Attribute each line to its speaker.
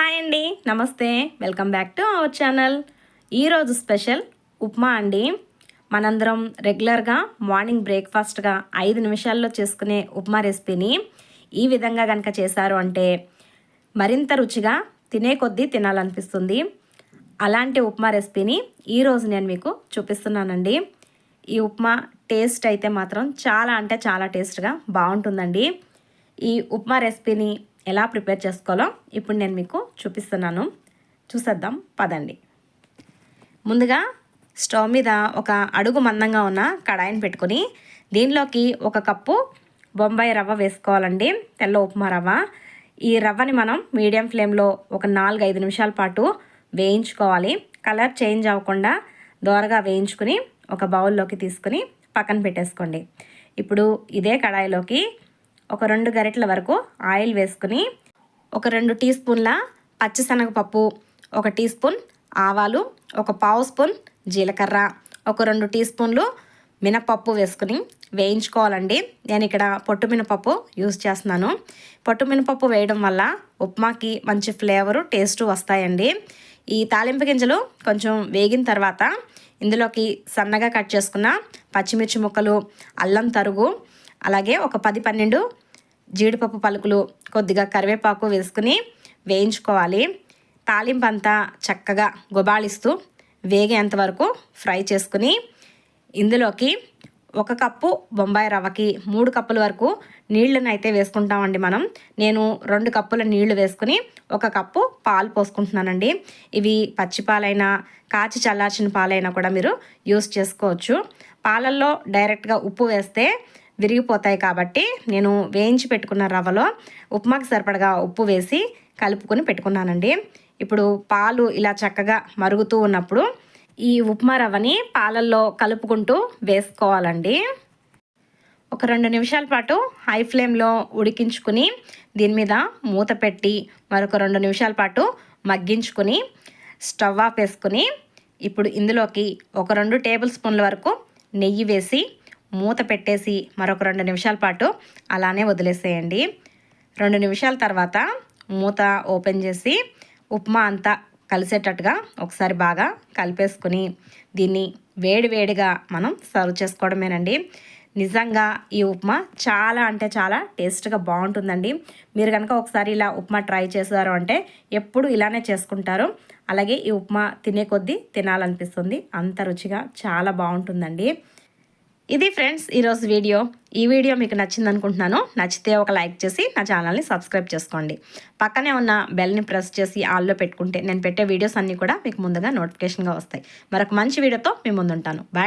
Speaker 1: Hi అండి. Namaste. Welcome back to our channel. ఈరోజు special upma అండి. మనందరం రెగ్యులర్గా మార్నింగ్ బ్రేక్ఫాస్ట్గా ఐదు నిమిషాల్లో చేసుకునే ఉప్మా రెసిపీని ఈ విధంగా కనుక చేశారు అంటే మరింత రుచిగా తినే కొద్దీ తినాలనిపిస్తుంది. అలాంటి ఉప్మా రెసిపీని ఈరోజు నేను మీకు చూపిస్తున్నానండి. ఈ ఉప్మా టేస్ట్ అయితే మాత్రం చాలా అంటే చాలా టేస్ట్గా బాగుంటుందండి. ఈ ఉప్మా రెసిపీని ఎలా ప్రిపేర్ చేసుకోవాలో ఇప్పుడు నేను మీకు చూపిస్తున్నాను. చూసేద్దాం పదండి. ముందుగా స్టవ్ మీద ఒక అడుగు మందంగా ఉన్న కడాయిని పెట్టుకొని దీనిలోకి ఒక కప్పు బొంబాయి రవ్వ వేసుకోవాలండి తెల్ల ఉప్మా రవ్వ. ఈ రవ్వని మనం మీడియం ఫ్లేమ్లో ఒక నాలుగు ఐదు నిమిషాల పాటు వేయించుకోవాలి. కలర్ చేంజ్ అవ్వకుండా దోరగా వేయించుకుని ఒక బౌల్లోకి తీసుకుని పక్కన పెట్టేసుకోండి. ఇప్పుడు ఇదే కడాయిలోకి ఒక రెండు గరిటెల వరకు ఆయిల్ వేసుకుని ఒక రెండు టీ స్పూన్ల పచ్చిశనగపప్పు ఒక టీ స్పూన్ ఆవాలు ఒక పావు స్పూన్ జీలకర్ర ఒక రెండు టీ స్పూన్లు మినపప్పు వేసుకుని వేయించుకోవాలండి. నేను ఇక్కడ పొట్టు మినపప్పు యూజ్ చేస్తున్నాను. పొట్టు మినపప్పు వేయడం వల్ల ఉప్మాకి మంచి ఫ్లేవరు టేస్ట్ వస్తాయండి. ఈ తాలింపు గింజలు కొంచెం వేగిన తర్వాత ఇందులోకి సన్నగా కట్ చేసుకున్న పచ్చిమిర్చి ముక్కలు అల్లం తరుగు అలాగే ఒక పది పన్నెండు జీడిపప్పు పలుకులు కొద్దిగా కరివేపాకు వేసుకుని వేయించుకోవాలి. తాలింపు అంతా చక్కగా గుబాళిస్తూ వేగేంత వరకు ఫ్రై చేసుకుని ఇందులోకి ఒక కప్పు బొంబాయి రవ్వకి మూడు కప్పుల వరకు నీళ్ళను అయితే వేసుకుంటామండి మనం. నేను రెండు కప్పుల నీళ్ళు వేసుకుని ఒక కప్పు పాలు పోసుకుంటున్నానండి. ఇవి పచ్చి పాలైనా కాచి చల్లార్చిన పాలైనా కూడా మీరు యూస్ చేసుకోవచ్చు. పాలల్లో డైరెక్ట్గా ఉప్పు వేస్తే విరిగిపోతాయి కాబట్టి నేను వేయించి పెట్టుకున్న రవ్వలో ఉప్మాకి సరిపడగా ఉప్పు వేసి కలుపుకొని పెట్టుకున్నానండి. ఇప్పుడు పాలు ఇలా చక్కగా మరుగుతూ ఉన్నప్పుడు ఈ ఉప్మా రవ్వని పాలల్లో కలుపుకుంటూ వేసుకోవాలండి. ఒక రెండు నిమిషాల పాటు హై ఫ్లేమ్లో ఉడికించుకుని దీని మీద మూత పెట్టి మరొక రెండు నిమిషాల పాటు మగ్గించుకుని స్టవ్ ఆఫ్ వేసుకుని ఇప్పుడు ఇందులోకి ఒక రెండు టేబుల్ స్పూన్ల వరకు నెయ్యి వేసి మూత పెట్టేసి మరొక రెండు నిమిషాల పాటు అలానే వదిలేసేయండి. రెండు నిమిషాల తర్వాత మూత ఓపెన్ చేసి ఉప్మా అంతా కలిసేటట్టుగా ఒకసారి బాగా కలిపేసుకుని దీన్ని వేడివేడిగా మనం సర్వ్ చేసుకోవడమేనండి. నిజంగా ఈ ఉప్మా చాలా అంటే చాలా టేస్ట్గా బాగుంటుందండి. మీరు కనుక ఒకసారి ఇలా ఉప్మా ట్రై చేశారు అంటే ఎప్పుడు ఇలానే చేసుకుంటారు. అలాగే ఈ ఉప్మా తినే కొద్దీ తినాలనిపిస్తుంది. అంత రుచిగా చాలా బాగుంటుందండి. ఇది ఫ్రెండ్స్ ఈరోజు వీడియో. ఈ వీడియో మీకు నచ్చింది అనుకుంటున్నాను నచ్చితే ఒక లైక్ చేసి నా ఛానల్ని సబ్స్క్రైబ్ చేసుకోండి. పక్కనే ఉన్న బెల్ని ప్రెస్ చేసి ఆల్లో పెట్టుకుంటే నేను పెట్టే వీడియోస్ అన్నీ కూడా మీకు ముందుగా నోటిఫికేషన్గా వస్తాయి. మరొక మంచి వీడియోతో మీ ముందుంటాను. బాయ్.